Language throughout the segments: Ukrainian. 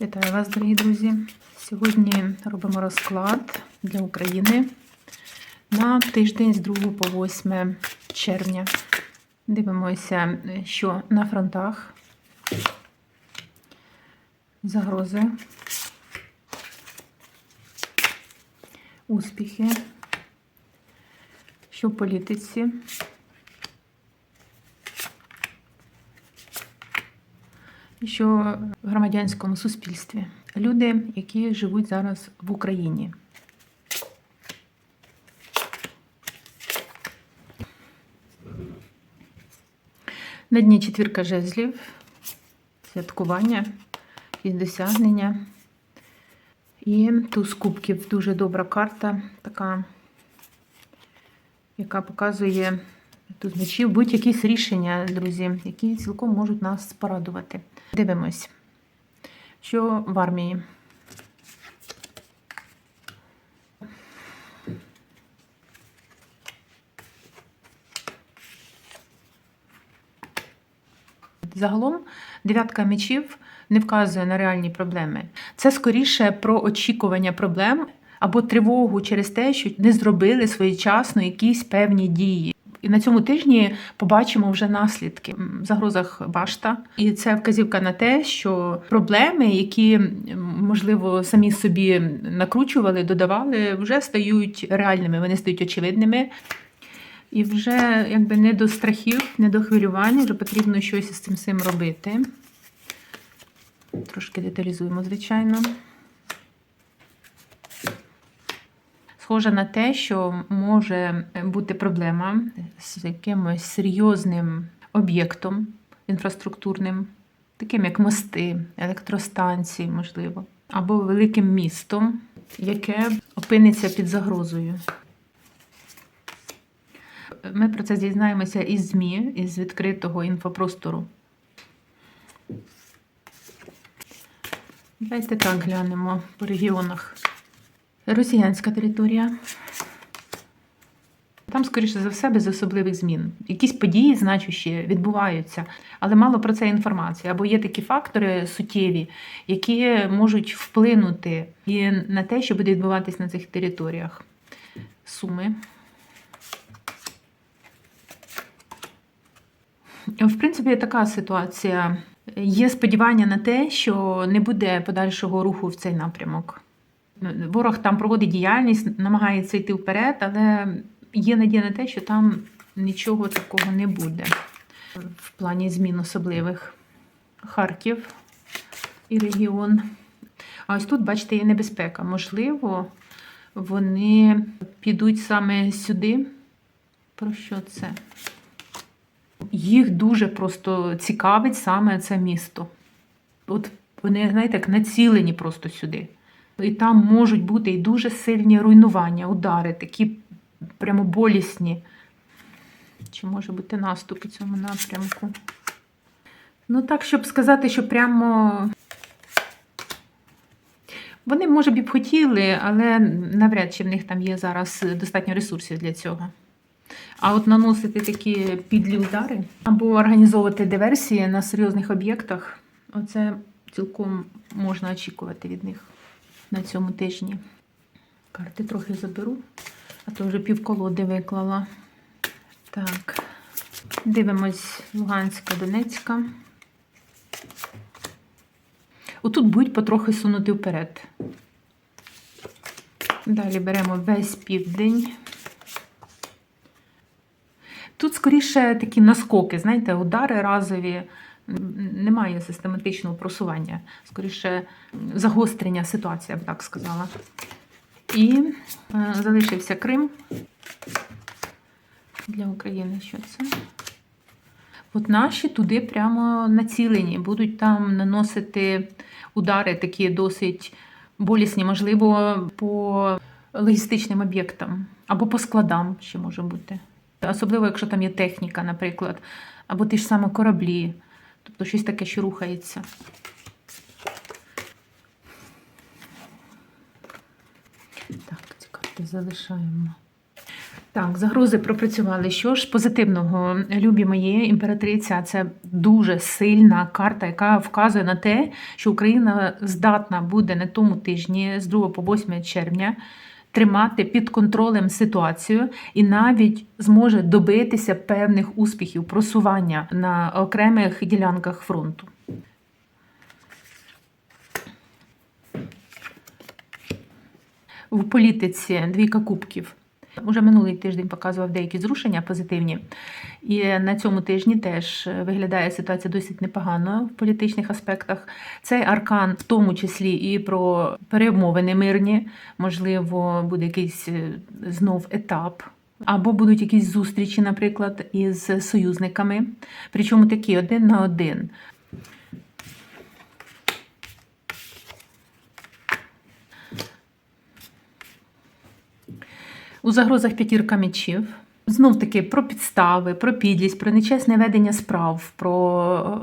Вітаю вас, дорогі друзі! Сьогодні робимо розклад для України на тиждень з 2 по 8 червня. Дивимося, що на фронтах загрози, успіхи, що в політиці. Що в громадянському суспільстві люди, які живуть зараз в Україні. На дні четвірка жезлів, святкування, якісь досягнення. І туз кубків дуже добра карта, така, яка показує тут мечів будь-якісь рішення, друзі, які цілком можуть нас порадувати. Дивимось, що в армії. Загалом дев'ятка мечів не вказує на реальні проблеми. Це скоріше про очікування проблем або тривогу через те, що не зробили своєчасно якісь певні дії. І на цьому тижні побачимо вже наслідки в загрозах башта, і це вказівка на те, що проблеми, які можливо самі собі накручували, додавали, вже стають реальними, вони стають очевидними. І вже якби не до страхів, не до хвилювання, вже потрібно щось із цим всім робити. Трошки деталізуємо, звичайно. Схоже на те, що може бути проблема з якимось серйозним об'єктом інфраструктурним, таким як мости, електростанції, можливо, або великим містом, яке опиниться під загрозою. Ми про це дізнаємося із ЗМІ, із відкритого інфопростору. Давайте так глянемо по регіонах. Росіянська територія. Там, скоріше за все, без особливих змін. Якісь події значущі відбуваються, але мало про це інформації. Або є такі фактори суттєві, які можуть вплинути і на те, що буде відбуватись на цих територіях. Суми. В принципі, така ситуація. Є сподівання на те, що не буде подальшого руху в цей напрямок. Ворог там проводить діяльність, намагається йти вперед, але є надія на те, що там нічого такого не буде в плані змін особливих. Харків і регіон. А ось тут, бачите, є небезпека. Можливо, вони підуть саме сюди. Про що це? Їх дуже просто цікавить саме це місто. От вони, знаєте, як націлені просто сюди. І там можуть бути і дуже сильні руйнування, удари, такі прямо болісні. Чи може бути наступ у цьому напрямку? Ну, так, щоб сказати, що прямо. Вони, може б і б хотіли, але навряд чи в них там є зараз достатньо ресурсів для цього. А от наносити такі підлі удари або організовувати диверсії на серйозних об'єктах, оце цілком можна очікувати від них на цьому тижні. Карти трохи заберу, а то вже півколоди виклала. Так, дивимось Луганська, Донецька. Отут будуть потрохи сунути вперед. Далі беремо весь південь. Тут, скоріше, такі наскоки, знаєте, удари разові, немає систематичного просування, скоріше, загострення ситуації, я б так сказала. І е, залишився Крим для України. Що це? От наші туди прямо націлені, будуть там наносити удари, такі досить болісні, можливо, по логістичним об'єктам або по складам ще може бути. Особливо, якщо там є техніка, наприклад, або ті ж саме кораблі, тобто щось таке, що рухається. Так, ці карти залишаємо. Так, загрози пропрацювали. Що ж позитивного, любі мої, імператриця це дуже сильна карта, яка вказує на те, що Україна здатна буде на тому тижні з 2 по 8 червня тримати під контролем ситуацію і навіть зможе добитися певних успіхів, просування на окремих ділянках фронту. В політиці двійка кубків. Уже минулий тиждень показував деякі зрушення позитивні, і на цьому тижні теж виглядає ситуація досить непогано в політичних аспектах. Цей аркан, в тому числі і про перемовини мирні, можливо, буде якийсь е, знов етап. Або будуть якісь зустрічі, наприклад, із союзниками, причому такі один на один. У загрозах п'ятірка мечів. Знов таки про підстави, про підлість, про нечесне ведення справ, про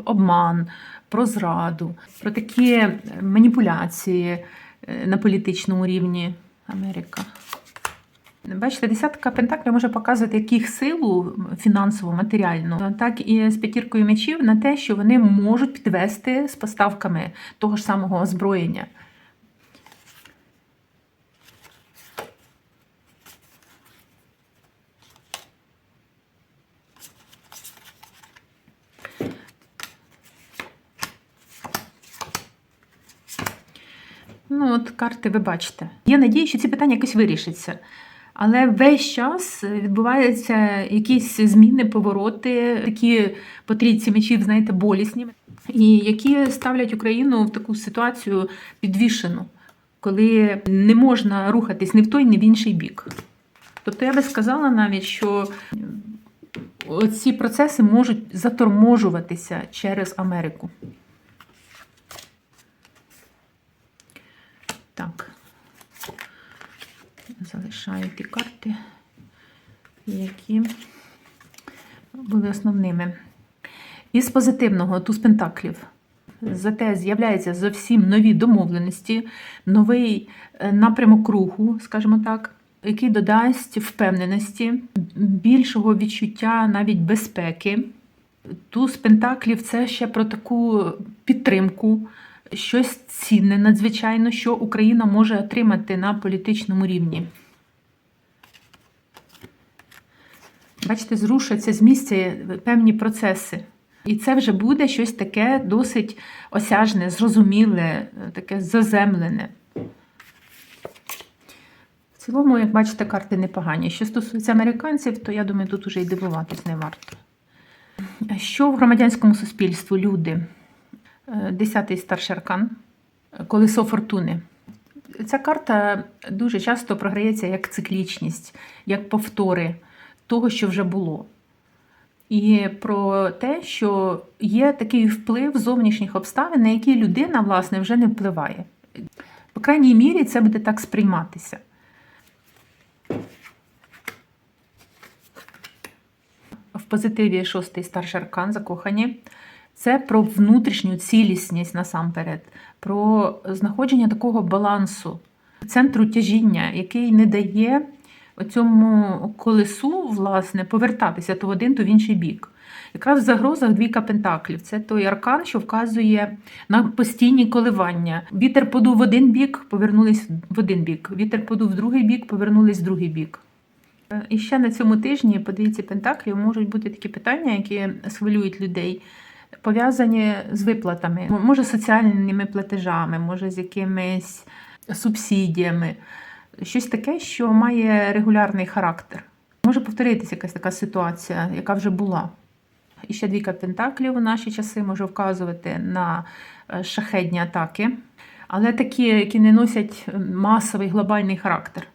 обман, про зраду, про такі маніпуляції е, на політичному рівні Америка. Бачите, десятка пентаклів може показувати як їх силу фінансову, матеріальну, так і з п'ятіркою мечів на те, що вони можуть підвести з поставками того ж самого озброєння. Ну, от карти ви бачите. Є надія, що ці питання якось вирішаться. Але весь час відбуваються якісь зміни, повороти, такі по трійці мечів, знаєте, болісні, і які ставлять Україну в таку ситуацію підвішену, коли не можна рухатись ні в той, ні в інший бік. Тобто я би сказала навіть, що ці процеси можуть заторможуватися через Америку. Так, залишаю ті карти, які були основними. Із позитивного туз пентаклів. Зате з'являються зовсім нові домовленості, новий е, напрямок руху, скажімо так, який додасть впевненості, більшого відчуття навіть безпеки. Туз пентаклів це ще про таку підтримку, щось цінне надзвичайно, що Україна може отримати на політичному рівні. Бачите, зрушаться з місця певні процеси. І це вже буде щось таке досить осяжне, зрозуміле, таке заземлене. В цілому, як бачите, карти непогані. Що стосується американців, то я думаю, тут уже й дивуватись не варто. Що в громадянському суспільстві люди? Десятий старший аркан, колесо фортуни. Ця карта дуже часто програється як циклічність, як повтори того, що вже було. І про те, що є такий вплив зовнішніх обставин, на які людина, власне, вже не впливає. По крайній мірі, це буде так сприйматися. В позитиві шостий старший аркан закохані. Це про внутрішню цілісність насамперед, про знаходження такого балансу, центру тяжіння, який не дає цьому колесу власне, повертатися то в один, то в інший бік. Якраз в загрозах двійка пентаклів. Це той аркан, що вказує на постійні коливання. Вітер подув в один бік, повернулись в один бік. Вітер подув в другий бік, повернулись в другий бік. І ще на цьому тижні, по двійці пентаклів, можуть бути такі питання, які схвилюють людей пов'язані з виплатами, може соціальними платежами, може з якимись субсидіями, щось таке, що має регулярний характер. Може повторитися якась така ситуація, яка вже була. І ще двійка пентаклів у наші часи може вказувати на е, шахедні атаки, але такі, які не носять масовий глобальний характер.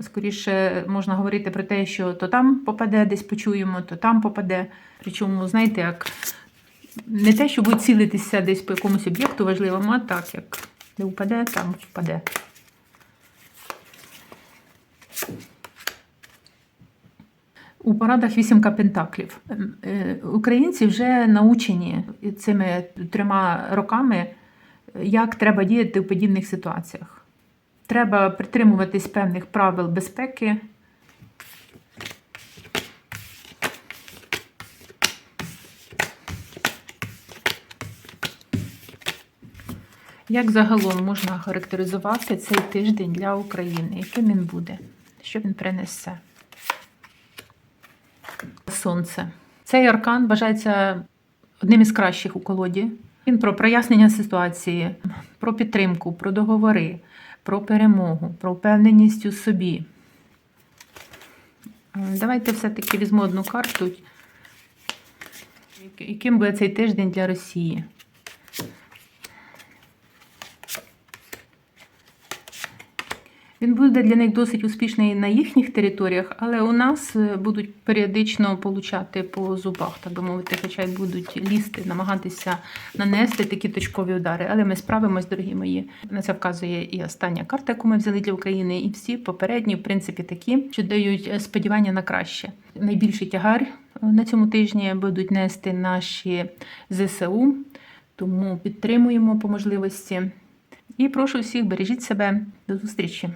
Скоріше можна говорити про те, що то там попаде, десь почуємо, то там попаде. Причому, знаєте, як не те, що ви цілитися десь по якомусь об'єкту важливому, а так, як де впаде, там впаде. У парадах вісімка пентаклів. Ем, е, українці вже научені цими трьома роками, е, як треба діяти в подібних ситуаціях. Треба притримуватись певних правил безпеки. Як загалом можна характеризувати цей тиждень для України? Яким він буде? Що він принесе? Сонце. Цей аркан вважається одним із кращих у колоді. Він про прояснення ситуації, про підтримку, про договори, про перемогу, про впевненість у собі. Е, Давайте все-таки візьму одну карту. Яким буде цей тиждень для Росії? Він буде для них досить успішний на їхніх територіях, але у нас е, будуть періодично получати по зубах, так би мовити, хоча й будуть лізти, намагатися нанести такі точкові удари. Але ми справимось, дорогі мої. На це вказує і остання карта, яку ми взяли для України, і всі попередні, в принципі, такі, що дають е, сподівання на краще. Найбільший тягар е, на цьому тижні будуть нести наші ЗСУ, тому підтримуємо по можливості. І прошу всіх бережіть себе. До зустрічі!